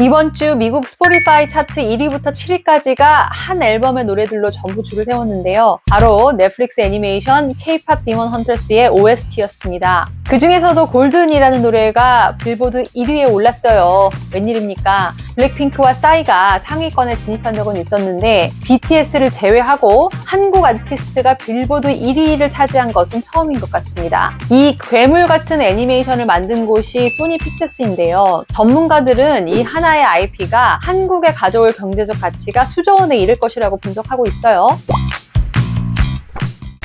이번 주 미국 스포티파이 차트 1위부터 7위까지가 한 앨범의 노래들로 전부 줄을 세웠는데요. 바로 넷플릭스 애니메이션 K-pop 디몬 헌터스의 OST였습니다. 그 중에서도 골든이라는 노래가 빌보드 1위에 올랐어요. 웬일입니까? 블랙핑크와 싸이가 상위권에 진입한 적은 있었는데 BTS를 제외하고 한국 아티스트가 빌보드 1위를 차지한 것은 처음인 것 같습니다. 이 괴물 같은 애니메이션을 만든 곳이 소니 픽처스인데요. 전문가들은 이 하나 의 IP가 한국에 가져올 경제적 가치가 수조 원에 이를 것이라고 분석하고 있어요.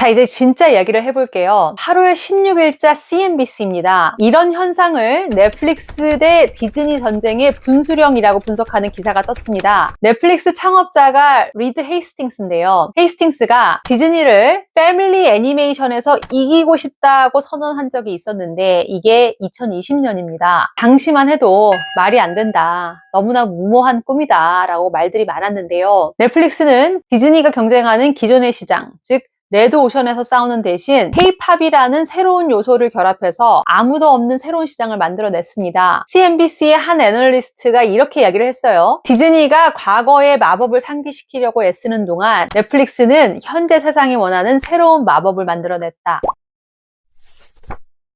자, 이제 진짜 이야기를 해볼게요. 8월 16일자 CNBC입니다. 이런 현상을 넷플릭스 대 디즈니 전쟁의 분수령이라고 분석하는 기사가 떴습니다. 넷플릭스 창업자가 리드 헤이스팅스인데요. 헤이스팅스가 디즈니를 패밀리 애니메이션에서 이기고 싶다고 선언한 적이 있었는데 이게 2020년입니다. 당시만 해도 말이 안 된다. 너무나 무모한 꿈이다. 라고 말들이 많았는데요. 넷플릭스는 디즈니가 경쟁하는 기존의 시장, 즉 레드 오션에서 싸우는 대신 K-팝이라는 새로운 요소를 결합해서 아무도 없는 새로운 시장을 만들어냈습니다. CNBC의 한 애널리스트가 이렇게 이야기를 했어요. 디즈니가 과거의 마법을 상기시키려고 애쓰는 동안 넷플릭스는 현재 세상이 원하는 새로운 마법을 만들어냈다.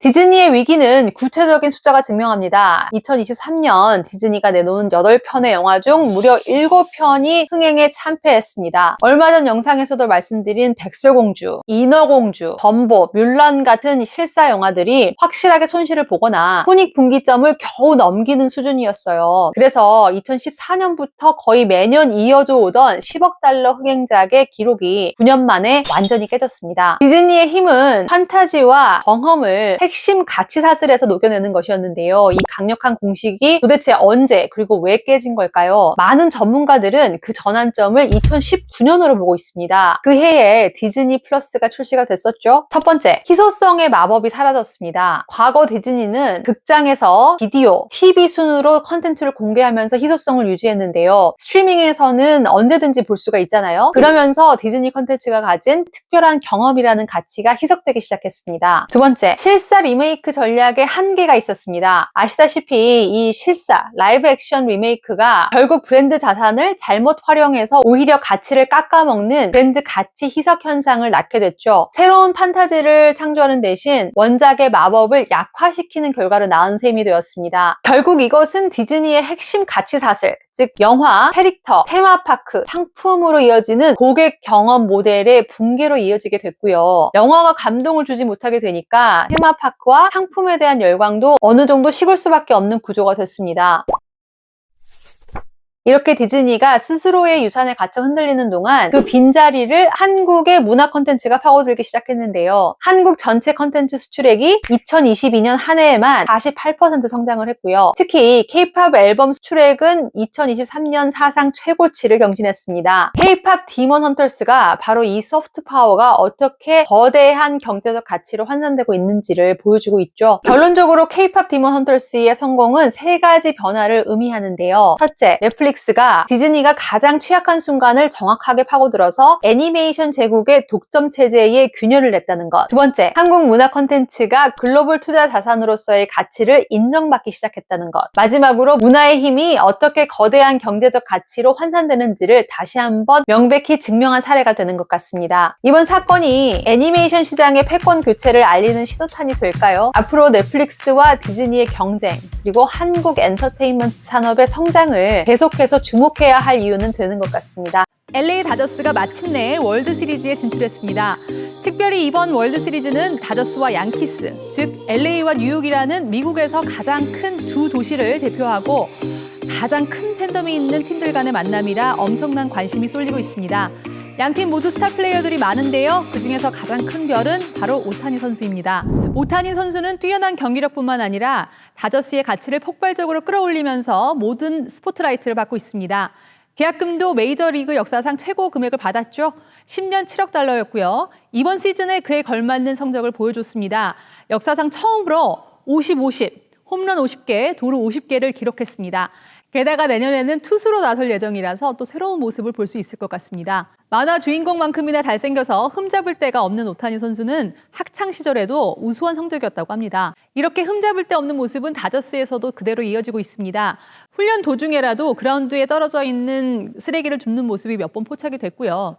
디즈니의 위기는 구체적인 숫자가 증명합니다. 2023년 디즈니가 내놓은 8편의 영화 중 무려 7편이 흥행에 참패했습니다. 얼마 전 영상에서도 말씀드린 백설공주, 인어공주, 덤보, 뮬란 같은 실사 영화들이 확실하게 손실을 보거나 손익 분기점을 겨우 넘기는 수준이었어요. 그래서 2014년부터 거의 매년 이어져 오던 10억 달러 흥행작의 기록이 9년 만에 완전히 깨졌습니다. 디즈니의 힘은 판타지와 경험을 핵심 가치 사슬에서 녹여내는 것이었는데요. 이 강력한 공식이 도대체 언제 그리고 왜 깨진 걸까요? 많은 전문가들은 그 전환점을 2019년으로 보고 있습니다. 그 해에 디즈니 플러스가 출시가 됐었죠. 첫 번째, 희소성의 마법이 사라졌습니다. 과거 디즈니는 극장에서 비디오, TV 순으로 컨텐츠를 공개하면서 희소성을 유지했는데요. 스트리밍에서는 언제든지 볼 수가 있잖아요. 그러면서 디즈니 컨텐츠가 가진 특별한 경험이라는 가치가 희석되기 시작했습니다. 두 번째, 실사 리메이크 전략에 한계가 있었습니다. 아시다시피 이 실사, 라이브 액션 리메이크가 결국 브랜드 자산을 잘못 활용해서 오히려 가치를 깎아먹는 브랜드 가치 희석 현상을 낳게 됐죠. 새로운 판타지를 창조하는 대신 원작의 마법을 약화시키는 결과로 낳은 셈이 되었습니다. 결국 이것은 디즈니의 핵심 가치 사슬, 즉 영화, 캐릭터, 테마파크, 상품으로 이어지는 고객 경험 모델의 붕괴로 이어지게 됐고요. 영화가 감동을 주지 못하게 되니까 테마파크와 상품에 대한 열광도 어느 정도 식을 수밖에 없는 구조가 됐습니다. 이렇게 디즈니가 스스로의 유산에 갇혀 흔들리는 동안 그 빈자리를 한국의 문화 컨텐츠가 파고들기 시작했는데요. 한국 전체 컨텐츠 수출액이 2022년 한 해에만 48% 성장을 했고요. 특히 K-팝 앨범 수출액은 2023년 사상 최고치를 경신했습니다. K-팝 디몬 헌터스가 바로 이 소프트 파워가 어떻게 거대한 경제적 가치로 환산되고 있는지를 보여주고 있죠. 결론적으로 K-팝 디몬 헌터스의 성공은 세 가지 변화를 의미하는데요. 첫째, 넷플릭스 가 디즈니가 가장 취약한 순간을 정확하게 파고들어서 애니메이션 제국의 독점 체제에 균열을 냈다는 것. 두 번째, 한국 문화 콘텐츠가 글로벌 투자 자산으로서의 가치를 인정받기 시작했다는 것. 마지막으로 문화의 힘이 어떻게 거대한 경제적 가치로 환산되는지를 다시 한번 명백히 증명한 사례가 되는 것 같습니다. 이번 사건이 애니메이션 시장의 패권 교체를 알리는 신호탄이 될까요? 앞으로 넷플릭스와 디즈니의 경쟁, 그리고 한국 엔터테인먼트 산업의 성장을 계속해서 주목해야 할 이유는 되는 것 같습니다. LA 다저스가 마침내 월드 시리즈에 진출했습니다. 특별히 이번 월드 시리즈는 다저스와 양키스, 즉 LA와 뉴욕이라는 미국에서 가장 큰 두 도시를 대표하고 가장 큰 팬덤이 있는 팀들 간의 만남이라 엄청난 관심이 쏠리고 있습니다. 양팀 모두 스타 플레이어들이 많은데요. 그 중에서 가장 큰 별은 바로 오타니 선수입니다. 오타니 선수는 뛰어난 경기력뿐만 아니라 다저스의 가치를 폭발적으로 끌어올리면서 모든 스포트라이트를 받고 있습니다. 계약금도 메이저리그 역사상 최고 금액을 받았죠. 10년 7억 달러였고요. 이번 시즌에 그에 걸맞는 성적을 보여줬습니다. 역사상 처음으로 50, 50, 홈런 50개, 도루 50개를 기록했습니다. 게다가 내년에는 투수로 나설 예정이라서 또 새로운 모습을 볼 수 있을 것 같습니다. 만화 주인공만큼이나 잘생겨서 흠잡을 데가 없는 오타니 선수는 학창 시절에도 우수한 성적이었다고 합니다. 이렇게 흠잡을 데 없는 모습은 다저스에서도 그대로 이어지고 있습니다. 훈련 도중에라도 그라운드에 떨어져 있는 쓰레기를 줍는 모습이 몇 번 포착이 됐고요.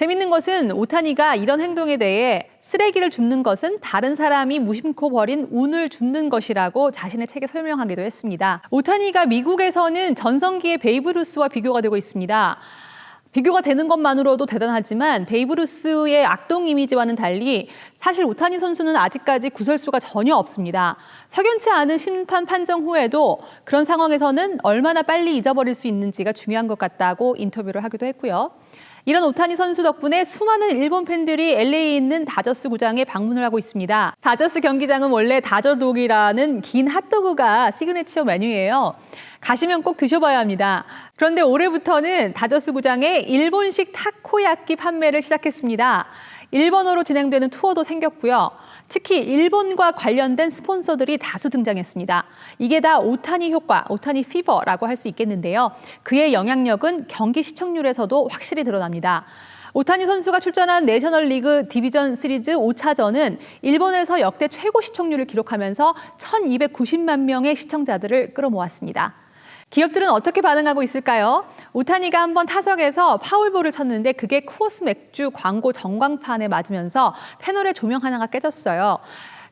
재밌는 것은 오타니가 이런 행동에 대해 쓰레기를 줍는 것은 다른 사람이 무심코 버린 운을 줍는 것이라고 자신의 책에 설명하기도 했습니다. 오타니가 미국에서는 전성기의 베이브루스와 비교가 되고 있습니다. 비교가 되는 것만으로도 대단하지만 베이브루스의 악동 이미지와는 달리 사실 오타니 선수는 아직까지 구설수가 전혀 없습니다. 석연치 않은 심판 판정 후에도 그런 상황에서는 얼마나 빨리 잊어버릴 수 있는지가 중요한 것 같다고 인터뷰를 하기도 했고요. 이런 오타니 선수 덕분에 수많은 일본 팬들이 LA에 있는 다저스 구장에 방문을 하고 있습니다. 다저스 경기장은 원래 다저독이라는 긴 핫도그가 시그니처 메뉴예요. 가시면 꼭 드셔봐야 합니다. 그런데 올해부터는 다저스 구장에 일본식 타코야끼 판매를 시작했습니다. 일본어로 진행되는 투어도 생겼고요. 특히 일본과 관련된 스폰서들이 다수 등장했습니다. 이게 다 오타니 효과, 오타니 피버라고 할 수 있겠는데요. 그의 영향력은 경기 시청률에서도 확실히 드러납니다. 오타니 선수가 출전한 내셔널리그 디비전 시리즈 5차전은 일본에서 역대 최고 시청률을 기록하면서 1290만 명의 시청자들을 끌어모았습니다. 기업들은 어떻게 반응하고 있을까요? 오타니가 한번 타석에서 파울볼을 쳤는데 그게 쿠오스 맥주 광고 전광판에 맞으면서 패널의 조명 하나가 깨졌어요.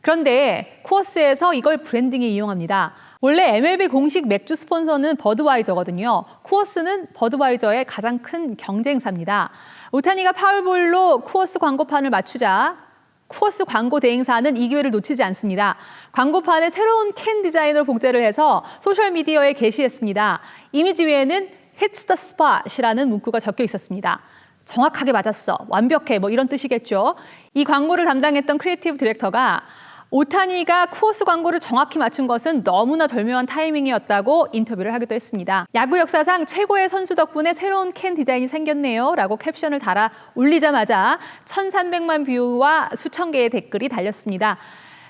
그런데 쿠오스에서 이걸 브랜딩에 이용합니다. 원래 MLB 공식 맥주 스폰서는 버드와이저거든요. 쿠오스는 버드와이저의 가장 큰 경쟁사입니다. 오타니가 파울볼로 쿠오스 광고판을 맞추자 쿠어스 광고 대행사는 이 기회를 놓치지 않습니다. 광고판에 새로운 캔 디자인을 복제를 해서 소셜미디어에 게시했습니다. 이미지 위에는 Hits the spot이라는 문구가 적혀 있었습니다. 정확하게 맞았어. 완벽해. 뭐 이런 뜻이겠죠. 이 광고를 담당했던 크리에이티브 디렉터가 오타니가 쿠어스 광고를 정확히 맞춘 것은 너무나 절묘한 타이밍이었다고 인터뷰를 하기도 했습니다. 야구 역사상 최고의 선수 덕분에 새로운 캔 디자인이 생겼네요. 라고 캡션을 달아 올리자마자 1,300만 뷰와 수천 개의 댓글이 달렸습니다.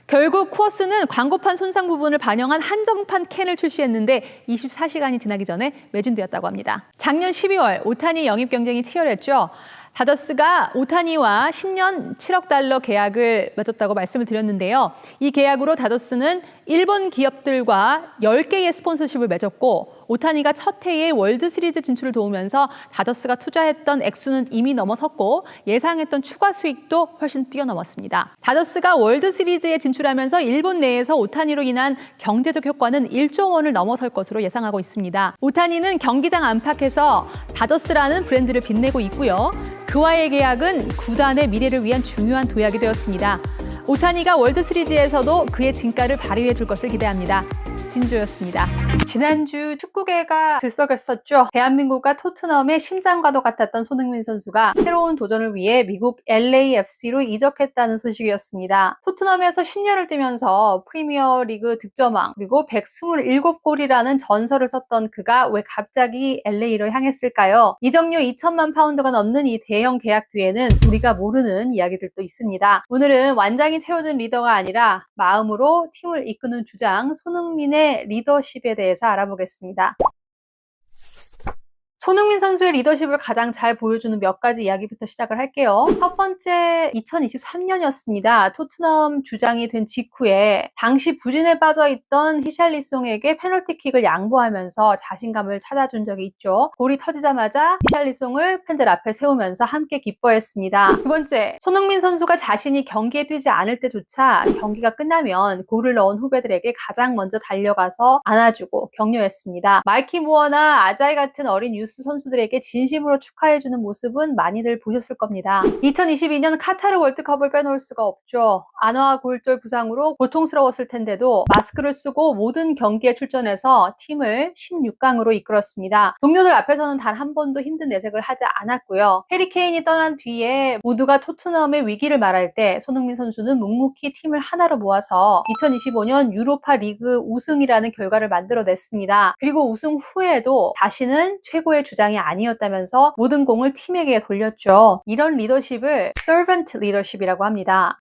결국 쿠어스는 광고판 손상 부분을 반영한 한정판 캔을 출시했는데 24시간이 지나기 전에 매진되었다고 합니다. 작년 12월 오타니 영입 경쟁이 치열했죠. 다저스가 오타니와 10년 7억 달러 계약을 맺었다고 말씀을 드렸는데요. 이 계약으로 다저스는 일본 기업들과 10개의 스폰서십을 맺었고 오타니가 첫 해에 월드 시리즈 진출을 도우면서 다저스가 투자했던 액수는 이미 넘어섰고 예상했던 추가 수익도 훨씬 뛰어넘었습니다. 다저스가 월드 시리즈에 진출하면서 일본 내에서 오타니로 인한 경제적 효과는 1조 원을 넘어설 것으로 예상하고 있습니다. 오타니는 경기장 안팎에서 다저스라는 브랜드를 빛내고 있고요. 그와의 계약은 구단의 미래를 위한 중요한 도약이 되었습니다. 오타니가 월드 시리즈에서도 그의 진가를 발휘해 줄 것을 기대합니다. 진주였습니다. 지난주 축구계가 들썩였었죠. 대한민국과 토트넘의 심장과도 같았던 손흥민 선수가 새로운 도전을 위해 미국 LAFC로 이적했다는 소식이었습니다. 토트넘에서 10년을 뛰면서 프리미어 리그 득점왕 그리고 127골이라는 전설을 썼던 그가 왜 갑자기 LA로 향했을까요? 이적료 2천만 파운드가 넘는 이 대형 계약 뒤에는 우리가 모르는 이야기들도 있습니다. 오늘은 완장이 채워준 리더가 아니라 마음으로 팀을 이끄는 주장 손흥민의 리더십에 대해서 알아보겠습니다. 손흥민 선수의 리더십을 가장 잘 보여주는 몇 가지 이야기부터 시작을 할게요. 첫 번째, 2023년이었습니다. 토트넘 주장이 된 직후에 당시 부진에 빠져 있던 히샬리송에게 페널티킥을 양보하면서 자신감을 찾아준 적이 있죠. 골이 터지자마자 히샬리송을 팬들 앞에 세우면서 함께 기뻐했습니다. 두 번째, 손흥민 선수가 자신이 경기에 뛰지 않을 때조차 경기가 끝나면 골을 넣은 후배들에게 가장 먼저 달려가서 안아주고 격려했습니다. 마이키 무어나 아자이 같은 어린 유스 선수들에게 진심으로 축하해주는 모습은 많이들 보셨을 겁니다. 2022년 카타르 월드컵을 빼놓을 수가 없죠. 안화와 골절 부상으로 고통스러웠을 텐데도 마스크를 쓰고 모든 경기에 출전해서 팀을 16강으로 이끌었습니다. 동료들 앞에서는 단 한 번도 힘든 내색을 하지 않았고요. 해리 케인이 떠난 뒤에 모두가 토트넘의 위기를 말할 때 손흥민 선수는 묵묵히 팀을 하나로 모아서 2025년 유로파 리그 우승이라는 결과를 만들어냈습니다. 그리고 우승 후에도 다시는 최고의 주장이 아니었다면서 모든 공을 팀에게 돌렸죠. 이런 리더십을 servant leadership이라고 합니다.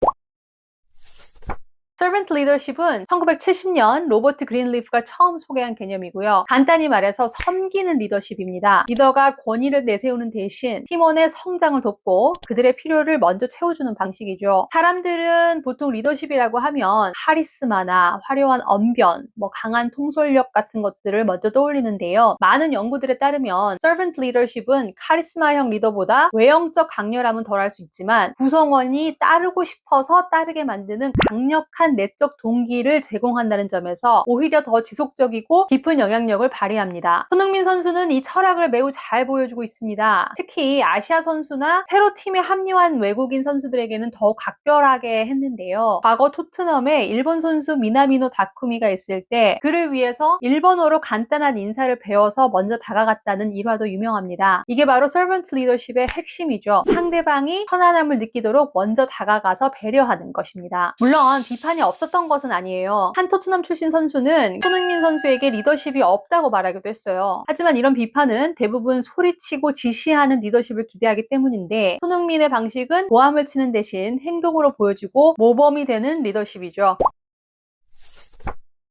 Servant leadership은 1970년 로버트 그린리프가 처음 소개한 개념이고요. 간단히 말해서 섬기는 리더십입니다. 리더가 권위를 내세우는 대신 팀원의 성장을 돕고 그들의 필요를 먼저 채워주는 방식이죠. 사람들은 보통 리더십이라고 하면 카리스마나 화려한 언변, 뭐 강한 통솔력 같은 것들을 먼저 떠올리는데요. 많은 연구들에 따르면 servant leadership은 카리스마형 리더보다 외형적 강렬함은 덜할 수 있지만 구성원이 따르고 싶어서 따르게 만드는 강력한 내적 동기를 제공한다는 점에서 오히려 더 지속적이고 깊은 영향력을 발휘합니다. 손흥민 선수는 이 철학을 매우 잘 보여주고 있습니다. 특히 아시아 선수나 새로 팀에 합류한 외국인 선수들에게는 더 각별하게 했는데요. 과거 토트넘에 일본 선수 미나미노 다쿠미가 있을 때 그를 위해서 일본어로 간단한 인사를 배워서 먼저 다가갔다는 일화도 유명합니다. 이게 바로 servant leadership의 핵심이죠. 상대방이 편안함을 느끼도록 먼저 다가가서 배려하는 것입니다. 물론 비판 이 없었던 것은 아니에요. 한 토트넘 출신 선수는 손흥민 선수에게 리더십이 없다고 말하기도 했어요. 하지만 이런 비판은 대부분 소리치고 지시하는 리더십을 기대하기 때문인데 손흥민의 방식은 고함을 치는 대신 행동으로 보여주고 모범이 되는 리더십이죠.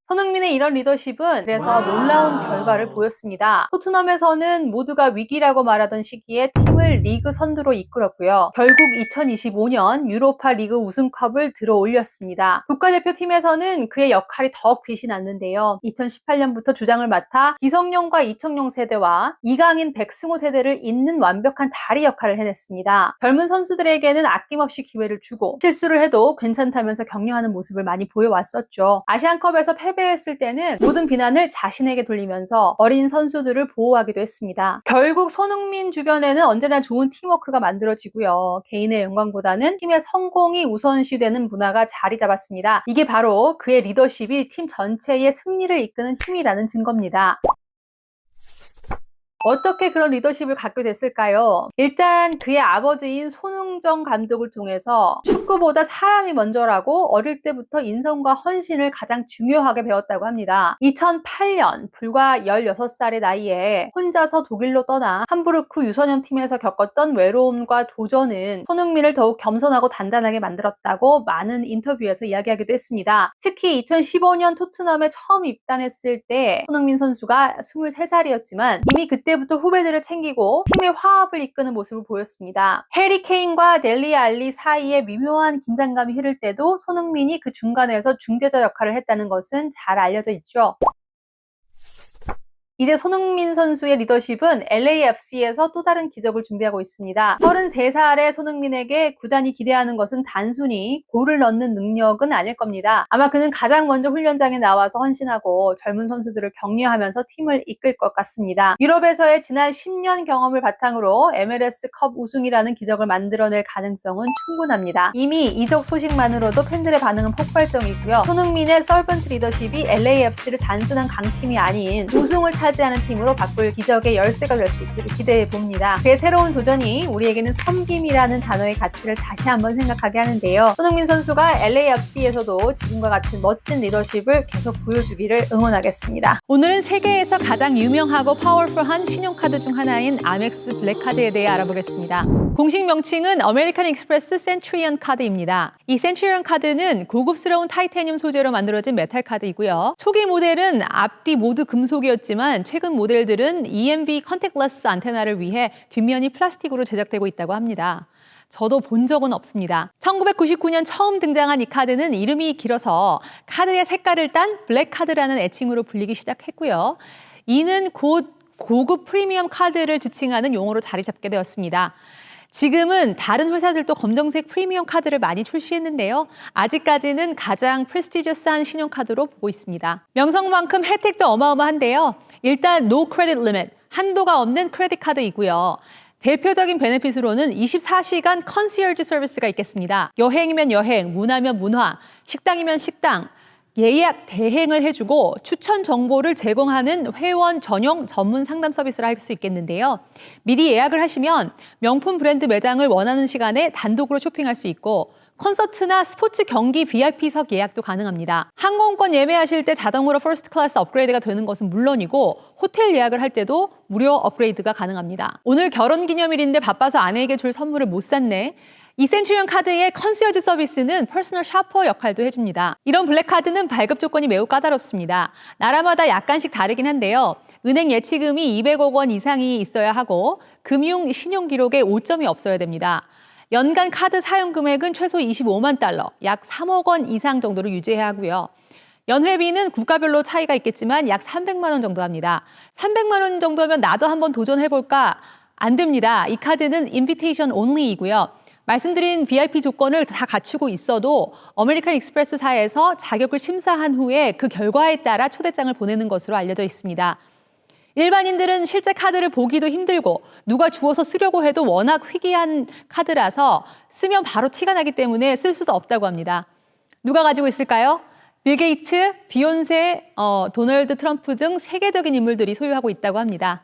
손흥민의 이런 리더십은 그래서 놀라운 결과를 보였습니다. 토트넘에서는 모두가 위기라고 말하던 시기에 팀을 리그 선두로 이끌었고요. 결국 2025년 유로파 리그 우승컵을 들어 올렸습니다. 국가대표팀에서는 그의 역할이 더욱 빛이 났는데요. 2018년부터 주장을 맡아 기성용과 이청용 세대와 이강인 백승호 세대를 잇는 완벽한 다리 역할을 해냈습니다. 젊은 선수들에게는 아낌없이 기회를 주고 실수를 해도 괜찮다면서 격려하는 모습을 많이 보여왔었죠. 아시안컵에서 패배 했을 때는 모든 비난을 자신에게 돌리면서 어린 선수들을 보호하기도 했습니다. 결국 손흥민 주변에는 언제나 좋은 팀워크가 만들어지고요. 개인의 영광보다는 팀의 성공이 우선시되는 문화가 자리 잡았습니다. 이게 바로 그의 리더십이 팀 전체의 승리를 이끄는 힘이라는 증거입니다. 어떻게 그런 리더십을 갖게 됐을까요? 일단 그의 아버지인 손흥정 감독을 통해서 축구보다 사람이 먼저라고 어릴 때부터 인성과 헌신을 가장 중요하게 배웠다고 합니다. 2008년 불과 16살의 나이에 혼자서 독일로 떠나 함부르크 유소년 팀에서 겪었던 외로움과 도전은 손흥민을 더욱 겸손하고 단단하게 만들었다고 많은 인터뷰에서 이야기하기도 했습니다. 특히 2015년 토트넘에 처음 입단했을 때 손흥민 선수가 23살이었지만 이미 그때부터 후배들을 챙기고 팀의 화합을 이끄는 모습을 보였습니다. 해리 케인과 델리 알리 사이에 미묘한 긴장감이 흐를 때도 손흥민이 그 중간에서 중재자 역할을 했다는 것은 잘 알려져 있죠. 이제 손흥민 선수의 리더십은 LAFC에서 또 다른 기적을 준비하고 있습니다. 33살의 손흥민에게 구단이 기대하는 것은 단순히 골을 넣는 능력은 아닐 겁니다. 아마 그는 가장 먼저 훈련장에 나와서 헌신하고 젊은 선수들을 격려하면서 팀을 이끌 것 같습니다. 유럽에서의 지난 10년 경험을 바탕으로 MLS 컵 우승이라는 기적을 만들어낼 가능성은 충분합니다. 이미 이적 소식만으로도 팬들의 반응은 폭발적이고요. 손흥민의 서번트 리더십이 LAFC를 단순한 강팀이 아닌 우승을 차지하는 팀으로 바꿀 기적의 열쇠가 될 수 있기를 기대해 봅니다. 그의 새로운 도전이 우리에게는 섬김이라는 단어의 가치를 다시 한번 생각하게 하는데요. 손흥민 선수가 LAFC에서도 지금과 같은 멋진 리더십을 계속 보여주기를 응원하겠습니다. 오늘은 세계에서 가장 유명하고 파워풀한 신용카드 중 하나인 아멕스 블랙카드에 대해 알아보겠습니다. 공식 명칭은 아메리칸 익스프레스 센츄리언 카드입니다. 이 센츄리언 카드는 고급스러운 타이타늄 소재로 만들어진 메탈 카드이고요. 초기 모델은 앞뒤 모두 금속이었지만 최근 모델들은 EMV 컨택러스 안테나를 위해 뒷면이 플라스틱으로 제작되고 있다고 합니다. 저도 본 적은 없습니다. 1999년 처음 등장한 이 카드는 이름이 길어서 카드의 색깔을 딴 블랙카드라는 애칭으로 불리기 시작했고요. 이는 곧 고급 프리미엄 카드를 지칭하는 용어로 자리 잡게 되었습니다. 지금은 다른 회사들도 검정색 프리미엄 카드를 많이 출시했는데요. 아직까지는 가장 프레스티저스한 신용카드로 보고 있습니다. 명성만큼 혜택도 어마어마한데요. 일단 no credit limit, 한도가 없는 크레딧 카드이고요. 대표적인 베네핏으로는 24시간 컨시어지 서비스가 있겠습니다. 여행이면 여행, 문화면 문화, 식당이면 식당, 예약 대행을 해주고 추천 정보를 제공하는 회원 전용 전문 상담 서비스를 할 수 있겠는데요. 미리 예약을 하시면 명품 브랜드 매장을 원하는 시간에 단독으로 쇼핑할 수 있고 콘서트나 스포츠 경기 VIP석 예약도 가능합니다. 항공권 예매하실 때 자동으로 퍼스트 클래스 업그레이드가 되는 것은 물론이고 호텔 예약을 할 때도 무료 업그레이드가 가능합니다. 오늘 결혼 기념일인데 바빠서 아내에게 줄 선물을 못 샀네. 이 센츄리언 카드의 컨시어즈 서비스는 퍼스널 샤퍼 역할도 해줍니다. 이런 블랙 카드는 발급 조건이 매우 까다롭습니다. 나라마다 약간씩 다르긴 한데요. 은행 예치금이 200억 원 이상이 있어야 하고 금융 신용 기록에 오점이 없어야 됩니다. 연간 카드 사용 금액은 최소 25만 달러, 약 3억 원 이상 정도로 유지해야 하고요. 연회비는 국가별로 차이가 있겠지만 약 300만 원 정도 합니다. 300만 원 정도면 나도 한번 도전해 볼까? 안 됩니다. 이 카드는 인비테이션 온리이고요. 말씀드린 VIP 조건을 다 갖추고 있어도 어메리칸 익스프레스사에서 자격을 심사한 후에 그 결과에 따라 초대장을 보내는 것으로 알려져 있습니다. 일반인들은 실제 카드를 보기도 힘들고 누가 주워서 쓰려고 해도 워낙 희귀한 카드라서 쓰면 바로 티가 나기 때문에 쓸 수도 없다고 합니다. 누가 가지고 있을까요? 빌 게이츠, 비욘세, 어, 도널드 트럼프 등 세계적인 인물들이 소유하고 있다고 합니다.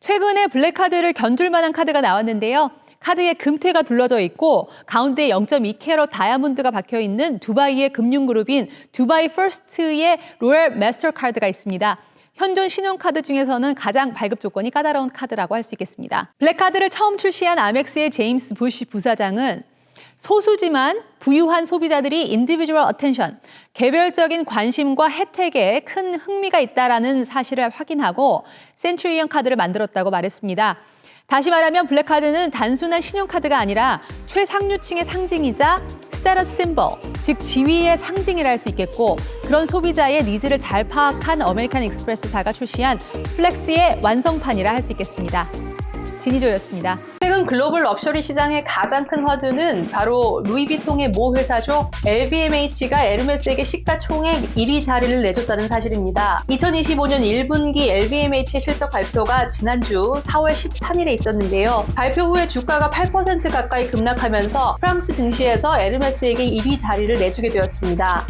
최근에 블랙카드를 견줄 만한 카드가 나왔는데요. 카드에 금태가 둘러져 있고 가운데 0.2캐럿 다이아몬드가 박혀 있는 두바이의 금융그룹인 두바이 퍼스트의 로열 마스터카드가 있습니다. 현존 신용카드 중에서는 가장 발급 조건이 까다로운 카드라고 할 수 있겠습니다. 블랙카드를 처음 출시한 아멕스의 제임스 부시 부사장은 소수지만 부유한 소비자들이 인디비주얼 어텐션, 개별적인 관심과 혜택에 큰 흥미가 있다라는 사실을 확인하고 센츄리언 카드를 만들었다고 말했습니다. 다시 말하면 블랙카드는 단순한 신용카드가 아니라 최상류층의 상징이자 스테러스 심벌, 즉 지위의 상징이라 할 수 있겠고 그런 소비자의 니즈를 잘 파악한 어메리칸 익스프레스사가 출시한 플렉스의 완성판이라 할 수 있겠습니다. 진희조였습니다. 최근 글로벌 럭셔리 시장의 가장 큰 화두는 바로 루이비통의 모 회사죠. LVMH가 에르메스에게 시가총액 1위 자리를 내줬다는 사실입니다. 2025년 1분기 LVMH의 실적 발표가 지난주 4월 13일에 있었는데요. 발표 후에 주가가 8% 가까이 급락하면서 프랑스 증시에서 에르메스에게 1위 자리를 내주게 되었습니다.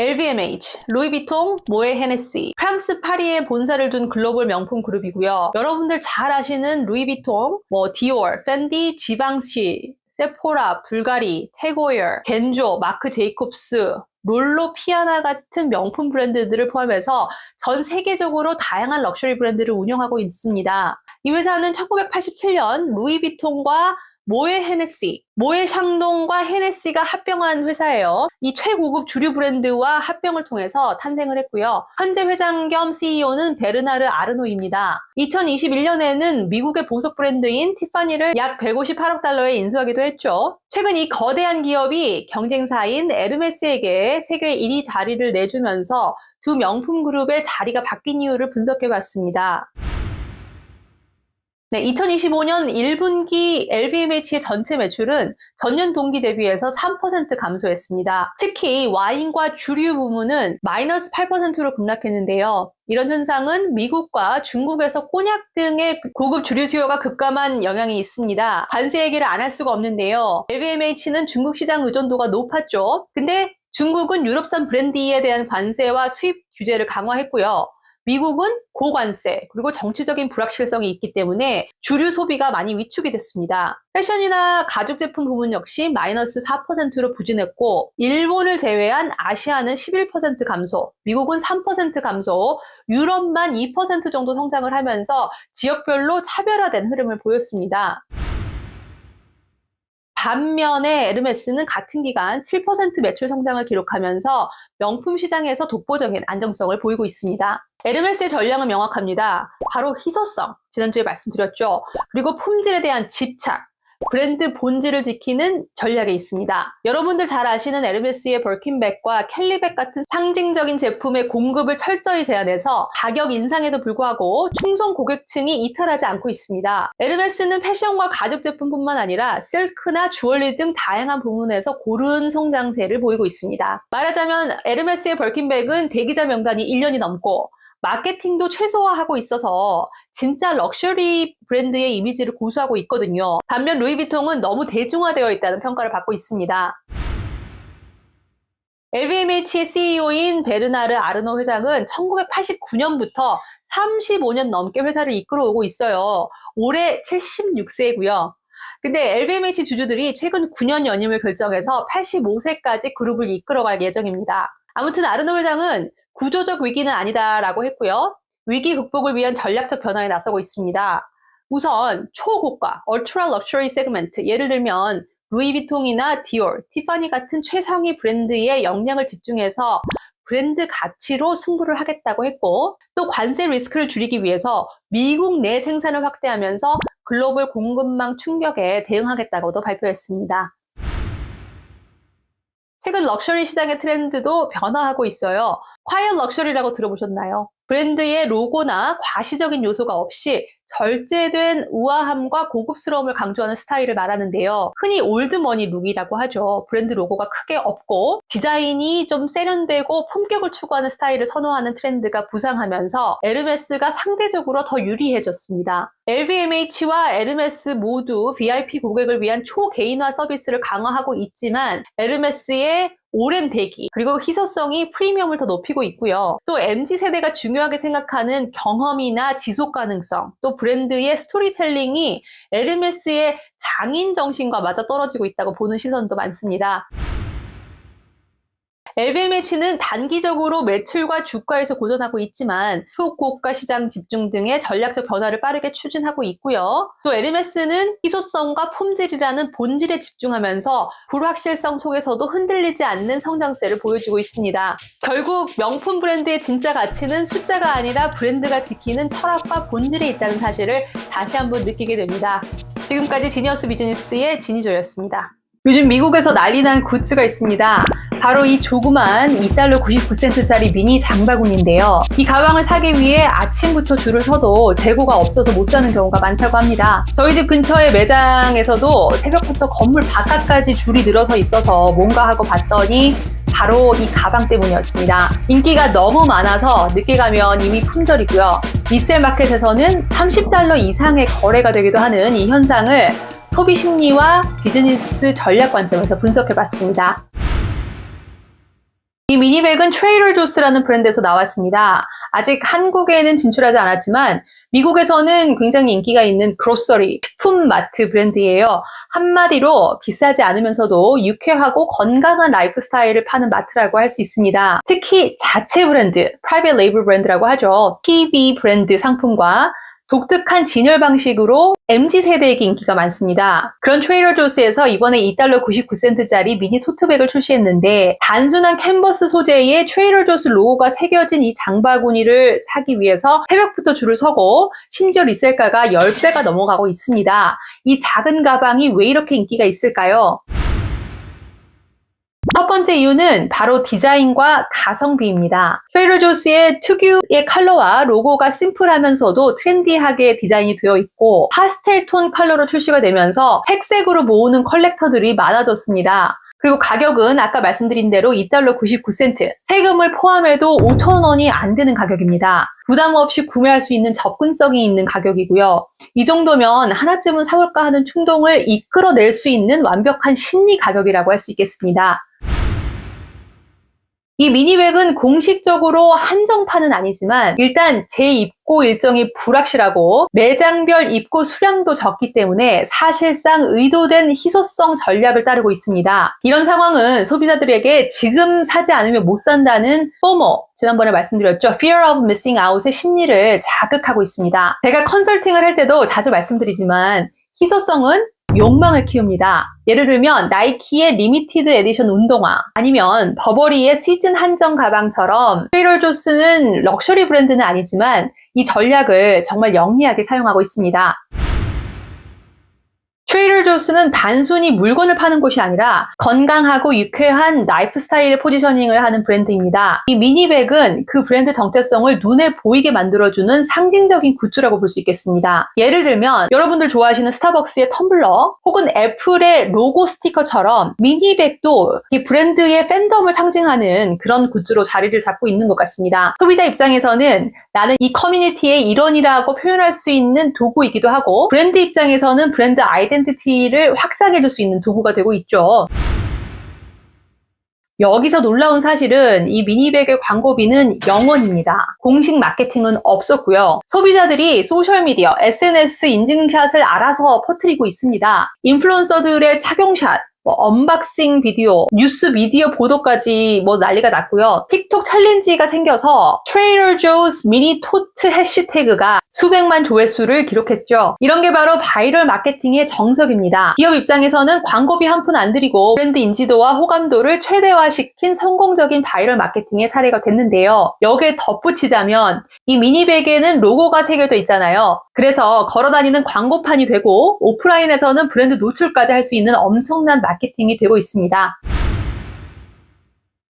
LVMH, 루이비통, 모에 헤네시, 프랑스 파리에 본사를 둔 글로벌 명품 그룹이고요. 여러분들 잘 아시는 루이비통, 뭐 디올, 팬디, 지방시, 세포라, 불가리, 태고열, 겐조, 마크 제이콥스, 롤로 피아나 같은 명품 브랜드들을 포함해서 전 세계적으로 다양한 럭셔리 브랜드를 운영하고 있습니다. 이 회사는 1987년 루이비통과 모에 헤네시, 모에 샹동과 헤네시가 합병한 회사예요. 이 최고급 주류 브랜드와 합병을 통해서 탄생을 했고요. 현재 회장 겸 CEO는 베르나르 아르노입니다. 2021년에는 미국의 보석 브랜드인 티파니를 약 158억 달러에 인수하기도 했죠. 최근 이 거대한 기업이 경쟁사인 에르메스에게 세계 1위 자리를 내주면서 두 명품 그룹의 자리가 바뀐 이유를 분석해 봤습니다. 네, 2025년 1분기 LVMH의 전체 매출은 전년 동기 대비해서 3% 감소했습니다. 특히 와인과 주류 부문은 마이너스 8%로 급락했는데요. 이런 현상은 미국과 중국에서 꼬냑 등의 고급 주류 수요가 급감한 영향이 있습니다. 관세 얘기를 안 할 수가 없는데요. LVMH는 중국 시장 의존도가 높았죠. 근데 중국은 유럽산 브랜디에 대한 관세와 수입 규제를 강화했고요. 미국은 고관세 그리고 정치적인 불확실성이 있기 때문에 주류 소비가 많이 위축이 됐습니다. 패션이나 가죽 제품 부분 역시 마이너스 4%로 부진했고 일본을 제외한 아시아는 11% 감소, 미국은 3% 감소, 유럽만 2% 정도 성장을 하면서 지역별로 차별화된 흐름을 보였습니다. 반면에 에르메스는 같은 기간 7% 매출 성장을 기록하면서 명품 시장에서 독보적인 안정성을 보이고 있습니다. 에르메스의 전략은 명확합니다. 바로 희소성, 지난주에 말씀드렸죠. 그리고 품질에 대한 집착, 브랜드 본질을 지키는 전략에 있습니다. 여러분들 잘 아시는 에르메스의 벌킨백과 캘리백 같은 상징적인 제품의 공급을 철저히 제한해서 가격 인상에도 불구하고 충성 고객층이 이탈하지 않고 있습니다. 에르메스는 패션과 가죽 제품뿐만 아니라 실크나 주얼리 등 다양한 부문에서 고른 성장세를 보이고 있습니다. 말하자면 에르메스의 벌킨백은 대기자 명단이 1년이 넘고 마케팅도 최소화하고 있어서 진짜 럭셔리 브랜드의 이미지를 고수하고 있거든요. 반면 루이비통은 너무 대중화되어 있다는 평가를 받고 있습니다. LVMH의 CEO인 베르나르 아르노 회장은 1989년부터 35년 넘게 회사를 이끌어오고 있어요. 올해 76세고요. 근데 LVMH 주주들이 최근 9년 연임을 결정해서 85세까지 그룹을 이끌어갈 예정입니다. 아무튼 아르노 회장은 구조적 위기는 아니다라고 했고요. 위기 극복을 위한 전략적 변화에 나서고 있습니다. 우선 초고가, ultra luxury segment, 예를 들면 루이비통이나 디올, 티파니 같은 최상위 브랜드에 역량을 집중해서 브랜드 가치로 승부를 하겠다고 했고 또 관세 리스크를 줄이기 위해서 미국 내 생산을 확대하면서 글로벌 공급망 충격에 대응하겠다고도 발표했습니다. 최근 럭셔리 시장의 트렌드도 변화하고 있어요. 콰이어 럭셔리라고 들어보셨나요? 브랜드의 로고나 과시적인 요소가 없이 절제된 우아함과 고급스러움을 강조하는 스타일을 말하는데요. 흔히 올드머니 룩이라고 하죠. 브랜드 로고가 크게 없고 디자인이 좀 세련되고 품격을 추구하는 스타일을 선호하는 트렌드가 부상하면서 에르메스가 상대적으로 더 유리해졌습니다. LVMH와 에르메스 모두 VIP 고객을 위한 초개인화 서비스를 강화하고 있지만 에르메스의 오랜 대기 그리고 희소성이 프리미엄을 더 높이고 있고요. 또 MZ 세대가 중요하게 생각하는 경험이나 지속 가능성, 또 브랜드의 스토리텔링이 에르메스의 장인 정신과 맞아 떨어지고 있다고 보는 시선도 많습니다. LVMH는 단기적으로 매출과 주가에서 고전하고 있지만 초고가 시장 집중 등의 전략적 변화를 빠르게 추진하고 있고요. 또 에르메스는 희소성과 품질이라는 본질에 집중하면서 불확실성 속에서도 흔들리지 않는 성장세를 보여주고 있습니다. 결국 명품 브랜드의 진짜 가치는 숫자가 아니라 브랜드가 지키는 철학과 본질에 있다는 사실을 다시 한번 느끼게 됩니다. 지금까지 지니어스 비즈니스의 지니조였습니다. 요즘 미국에서 난리 난 굿즈가 있습니다. 바로 이 조그만 2달러 99센트짜리 미니 장바구니인데요. 이 가방을 사기 위해 아침부터 줄을 서도 재고가 없어서 못 사는 경우가 많다고 합니다. 저희 집 근처의 매장에서도 새벽부터 건물 바깥까지 줄이 늘어서 있어서 뭔가 하고 봤더니 바로 이 가방 때문이었습니다. 인기가 너무 많아서 늦게 가면 이미 품절이고요. 리셀 마켓에서는 30달러 이상의 거래가 되기도 하는 이 현상을 소비 심리와 비즈니스 전략 관점에서 분석해 봤습니다. 이 미니백은 트레이더 조스라는 브랜드에서 나왔습니다. 아직 한국에는 진출하지 않았지만 미국에서는 굉장히 인기가 있는 그로서리, 식품 마트 브랜드예요. 한마디로 비싸지 않으면서도 유쾌하고 건강한 라이프 스타일을 파는 마트라고 할 수 있습니다. 특히 자체 브랜드, 프라이빗 레이블 브랜드라고 하죠. PB 브랜드 상품과 독특한 진열 방식으로 MZ세대에게 인기가 많습니다. 그런 트레이더 조스에서 이번에 2달러 99센트짜리 미니 토트백을 출시했는데 단순한 캔버스 소재의 트레이더 조스 로고가 새겨진 이 장바구니를 사기 위해서 새벽부터 줄을 서고 심지어 리셀가가 10배가 넘어가고 있습니다. 이 작은 가방이 왜 이렇게 인기가 있을까요? 첫 번째 이유는 바로 디자인과 가성비입니다. 트레이더 조스의 특유의 컬러와 로고가 심플하면서도 트렌디하게 디자인이 되어 있고 파스텔 톤 컬러로 출시가 되면서 색색으로 모으는 컬렉터들이 많아졌습니다. 그리고 가격은 아까 말씀드린 대로 2달러 99센트, 세금을 포함해도 5,000원이 안 되는 가격입니다. 부담 없이 구매할 수 있는 접근성이 있는 가격이고요. 이 정도면 하나쯤은 사볼까 하는 충동을 이끌어낼 수 있는 완벽한 심리 가격이라고 할 수 있겠습니다. 이 미니백은 공식적으로 한정판은 아니지만 일단 재입고 일정이 불확실하고 매장별 입고 수량도 적기 때문에 사실상 의도된 희소성 전략을 따르고 있습니다. 이런 상황은 소비자들에게 지금 사지 않으면 못 산다는 FOMO, 지난번에 말씀드렸죠. Fear of Missing Out의 심리를 자극하고 있습니다. 제가 컨설팅을 할 때도 자주 말씀드리지만 희소성은 욕망을 키웁니다. 예를 들면 나이키의 리미티드 에디션 운동화 아니면 버버리의 시즌 한정 가방처럼 트레이더 조스는 럭셔리 브랜드는 아니지만 이 전략을 정말 영리하게 사용하고 있습니다. 트레이더 조스는 단순히 물건을 파는 곳이 아니라 건강하고 유쾌한 라이프 스타일의 포지셔닝을 하는 브랜드입니다. 이 미니백은 그 브랜드 정체성을 눈에 보이게 만들어주는 상징적인 굿즈라고 볼 수 있겠습니다. 예를 들면 여러분들 좋아하시는 스타벅스의 텀블러 혹은 애플의 로고 스티커처럼 미니백도 이 브랜드의 팬덤을 상징하는 그런 굿즈로 자리를 잡고 있는 것 같습니다. 소비자 입장에서는 나는 이 커뮤니티의 일원이라고 표현할 수 있는 도구이기도 하고 브랜드 입장에서는 브랜드 아이덴 티티를 확장해 줄 수 있는 도구가 되고 있죠. 여기서 놀라운 사실은 이 미니백의 광고비는 0원입니다. 공식 마케팅은 없었고요. 소비자들이 소셜미디어, SNS 인증샷을 알아서 퍼뜨리고 있습니다. 인플루언서들의 착용샷, 뭐 언박싱 비디오, 뉴스 미디어 보도까지 뭐 난리가 났고요. 틱톡 챌린지가 생겨서 트레이더 조스 미니 토트 해시태그가 수백만 조회수를 기록했죠. 이런 게 바로 바이럴 마케팅의 정석입니다. 기업 입장에서는 광고비 한 푼 안 들이고 브랜드 인지도와 호감도를 최대화시킨 성공적인 바이럴 마케팅의 사례가 됐는데요. 여기에 덧붙이자면 이 미니백에는 로고가 새겨져 있잖아요. 그래서 걸어다니는 광고판이 되고 오프라인에서는 브랜드 노출까지 할 수 있는 엄청난 마케팅이 되고 있습니다.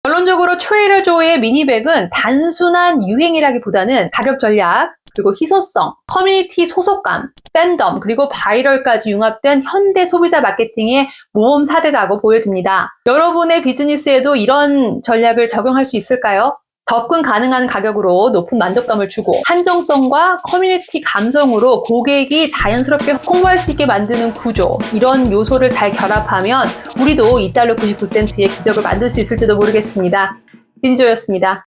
결론적으로 트레이더조의 미니백은 단순한 유행이라기보다는 가격 전략, 그리고 희소성, 커뮤니티 소속감, 팬덤, 그리고 바이럴까지 융합된 현대 소비자 마케팅의 모범 사례라고 보여집니다. 여러분의 비즈니스에도 이런 전략을 적용할 수 있을까요? 접근 가능한 가격으로 높은 만족감을 주고 한정성과 커뮤니티 감성으로 고객이 자연스럽게 홍보할 수 있게 만드는 구조 이런 요소를 잘 결합하면 우리도 2달러 99센트의 기적을 만들 수 있을지도 모르겠습니다. 진조였습니다.